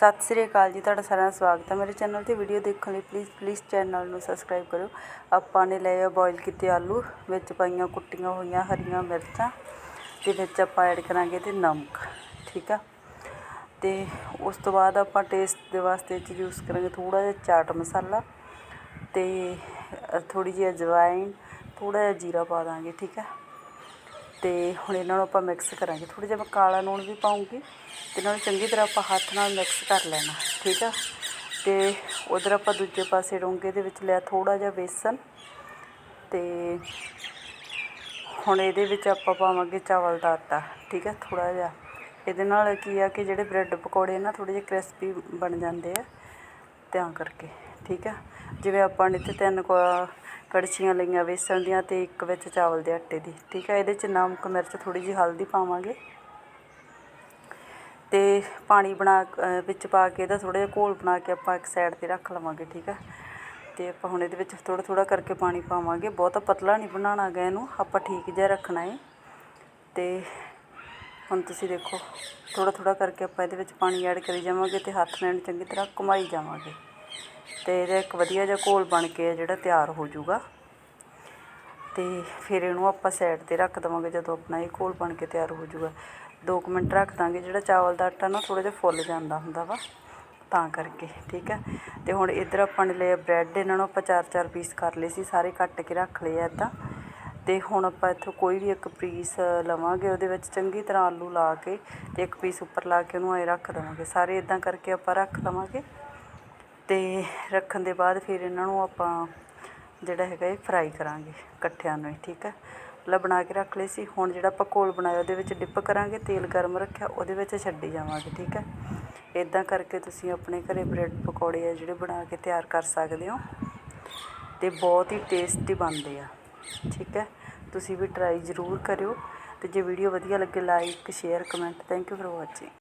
ਸਤਿ ਸ੍ਰੀ ਅਕਾਲ ਜੀ, ਤੁਹਾਡਾ ਸਾਰਿਆਂ ਦਾ ਸਵਾਗਤ ਹੈ। ਮੇਰੇ ਚੈਨਲ ਤੇ ਵੀਡੀਓ ਦੇਖਣ ਲਈ ਪਲੀਜ਼ ਪਲੀਜ਼ ਚੈਨਲ ਨੂੰ ਸਬਸਕ੍ਰਾਈਬ ਕਰੋ ਆਪਾਂ ਨੇ ਲਏ ਆ ਬੋਇਲ ਕੀਤੇ ਆਲੂ, ਵਿੱਚ ਪਾਈਆਂ ਕੁੱਟੀਆਂ ਹੋਈਆਂ ਹਰੀਆਂ ਮਿਰਚਾਂ ਤੇ ਵਿੱਚ ਆਪਾਂ ਐਡ ਕਰਾਂਗੇ ਤੇ ਨਮਕ, ਠੀਕ ਆ? ਤੇ ਉਸ ਤੋਂ ਬਾਅਦ ਆਪਾਂ ਟੇਸਟ ਦੇ ਵਾਸਤੇ ਚ ਯੂਜ਼ ਕਰਾਂਗੇ ਥੋੜਾ ਜਿਹਾ ਚਾਟ ਮਸਾਲਾ ਤੇ ਥੋੜੀ ਜਿਹੀ ਅਜਵਾਇਨ ਥੋੜਾ ਜਿਹਾ ਜੀਰਾ ਪਾ ਦਾਂਗੇ, ਠੀਕ ਆ? ਤੇ ਹੁਣ ਇਹਨਾਂ ਨੂੰ ਆਪਾਂ ਮਿਕਸ ਕਰਾਂਗੇ। ਥੋੜ੍ਹਾ ਜਿਹਾ ਮੈਂ ਕਾਲਾ ਲੂਣ ਵੀ ਪਾਉਂਗੀ ਤੇ ਇਹਨਾਂ ਨੂੰ ਚੰਗੀ ਤਰ੍ਹਾਂ ਆਪਾਂ ਹੱਥ ਨਾਲ ਮਿਕਸ ਕਰ ਲੈਣਾ, ਠੀਕ ਆ? ਤੇ ਉਧਰ ਆਪਾਂ ਦੂਜੇ ਪਾਸੇ ਡੋਂਗੇ ਦੇ ਵਿੱਚ ਲਿਆ ਥੋੜਾ ਜਿਹਾ ਬੇਸਨ ਤੇ ਹੁਣ ਇਹਦੇ ਵਿੱਚ ਆਪਾਂ ਪਾਵਾਂਗੇ ਚਾਵਲ ਦਾ ਆਟਾ, ਠੀਕ ਹੈ ਥੋੜਾ ਜਿਹਾ। ਇਹਦੇ ਨਾਲ ਕੀ ਆ ਕਿ ਜਿਹੜੇ ਬ੍ਰੈਡ ਪਕੌੜੇ ਨਾ ਥੋੜੇ ਜਿਹੇ ਕ੍ਰਿਸਪੀ ਬਣ ਜਾਂਦੇ ਆ। ਤਾਂ ਕਰਕੇ, ਠੀਕ ਆ? ਜਿਵੇਂ ਆਪਾਂ ਨੇ ਇੱਥੇ ਤਿੰਨ ਕੁ ਕੜਛੀਆਂ ਲਈਆਂ, ਵੇਸਣ ਦੀਆਂ ਅਤੇ ਇੱਕ ਵਿੱਚ ਚਾਵਲ ਦੇ ਆਟੇ ਦੀ, ਠੀਕ ਆ? ਇਹਦੇ ਚ ਨਮਕ, ਮਿਰਚ, ਥੋੜ੍ਹੀ ਜਿਹੀ ਹਲਦੀ ਪਾਵਾਂਗੇ। ਅਤੇ ਪਾਣੀ ਬਣਾ ਵਿੱਚ ਪਾ ਕੇ ਇਹਦਾ ਥੋੜ੍ਹਾ ਜਿਹਾ ਘੋਲ ਬਣਾ ਕੇ ਆਪਾਂ ਇੱਕ ਸਾਈਡ ਤੇ ਰੱਖ ਲਵਾਂਗੇ, ਠੀਕ ਆ? ਅਤੇ ਆਪਾਂ ਹੁਣ ਇਹਦੇ ਵਿੱਚ ਥੋੜ੍ਹਾ ਥੋੜ੍ਹਾ ਕਰਕੇ ਪਾਣੀ ਪਾਵਾਂਗੇ। ਬਹੁਤਾ ਪਤਲਾ ਨਹੀਂ ਬਣਾਉਣਾ ਗਾ ਇਹਨੂੰ, ਆਪਾਂ ਠੀਕ ਜਿਹਾ ਰੱਖਣਾ ਹੈ ਅਤੇ ਹੁਣ ਤੁਸੀਂ ਦੇਖੋ, ਥੋੜ੍ਹਾ ਥੋੜ੍ਹਾ ਕਰਕੇ ਆਪਾਂ ਇਹਦੇ ਵਿੱਚ ਪਾਣੀ ਐਡ ਕਰੀ ਜਾਵਾਂਗੇ ਅਤੇ ਹੱਥ ਨਾਲ ਚੰਗੀ ਤਰ੍ਹਾਂ ਘੁਮਾਈ ਜਾਵਾਂਗੇ। ਅਤੇ ਇਹਦਾ ਇੱਕ ਵਧੀਆ ਜਿਹਾ ਘੋਲ ਬਣ ਕੇ ਜਿਹੜਾ ਤਿਆਰ ਹੋ ਜਾਊਗਾ। ਅਤੇ ਫਿਰ ਇਹਨੂੰ ਆਪਾਂ ਸਾਈਡ ਤੇ ਰੱਖ ਦੇਵਾਂਗੇ ਜਦੋਂ ਆਪਣਾ ਇਹ ਘੋਲ ਬਣ ਕੇ ਤਿਆਰ ਹੋ ਜਾਊਗਾ। 2 ਮਿੰਟ ਰੱਖ ਦਾਂਗੇ, ਜਿਹੜਾ ਚਾਵਲ ਦਾ ਆਟਾ ਨਾ ਥੋੜ੍ਹਾ ਜਿਹਾ ਫੁੱਲ ਜਾਂਦਾ ਹੁੰਦਾ ਵਾ, ਤਾਂ ਕਰਕੇ, ਠੀਕ ਹੈ? ਤੇ ਹੁਣ ਇੱਧਰ ਆਪਾਂ ਨੇ ਲਿਆ ਬ੍ਰੈਡ ਇਹਨਾਂ ਨੂੰ ਆਪਾਂ ਚਾਰ ਚਾਰ ਪੀਸ ਕਰ ਲਏ ਸੀ, ਸਾਰੇ ਕੱਟ ਕੇ ਰੱਖ ਲਏ ਆ ਇੱਦਾਂ ਅਤੇ ਹੁਣ ਆਪਾਂ ਇੱਥੋਂ ਕੋਈ ਵੀ ਇੱਕ ਪੀਸ ਲਵਾਂਗੇ, ਉਹਦੇ ਵਿੱਚ ਚੰਗੀ ਤਰ੍ਹਾਂ ਆਲੂ ਲਾ ਕੇ ਅਤੇ ਇੱਕ ਪੀਸ ਉੱਪਰ ਲਾ ਕੇ ਉਹਨੂੰ ਐ ਰੱਖ ਦੇਵਾਂਗੇ। ਸਾਰੇ ਇੱਦਾਂ ਕਰਕੇ ਆਪਾਂ ਰੱਖ ਲਵਾਂਗੇ ਅਤੇ ਰੱਖਣ ਦੇ ਬਾਅਦ ਫਿਰ ਇਹਨਾਂ ਨੂੰ ਆਪਾਂ ਜਿਹੜਾ ਹੈਗਾ ਇਹ ਫਰਾਈ ਕਰਾਂਗੇ ਇਕੱਠਿਆਂ ਨੂੰ ਹੀ, ਠੀਕ ਹੈ? ਪਹਿਲਾਂ ਬਣਾ ਕੇ ਰੱਖ ਲਏ ਸੀ, ਹੁਣ ਜਿਹੜਾ ਆਪਾਂ ਘੋਲ ਬਣਾਇਆ, ਉਹਦੇ ਵਿੱਚ ਡਿਪ ਕਰਾਂਗੇ, ਤੇਲ ਗਰਮ ਰੱਖਿਆ, ਉਹਦੇ ਵਿੱਚ ਛੱਡੀ ਜਾਵਾਂਗੇ, ਠੀਕ ਹੈ? ਇਦਾਂ ਕਰਕੇ ਤੁਸੀਂ ਆਪਣੇ ਘਰੇ ਬ੍ਰੈਡ ਪਕੌੜੇ ਆ ਜਿਹੜੇ ਬਣਾ ਕੇ ਤਿਆਰ ਕਰ ਸਕਦੇ ਹੋ ਤੇ ਬਹੁਤ ਹੀ ਟੇਸਟੀ ਬਣਦੇ ਆ। ਠੀਕ ਹੈ? ਤੁਸੀਂ ਵੀ ਟਰਾਈ ਜ਼ਰੂਰ ਕਰਿਓ ਅਤੇ ਜੇ ਵੀਡੀਓ ਵਧੀਆ ਲੱਗੇ like share comment thank you for watching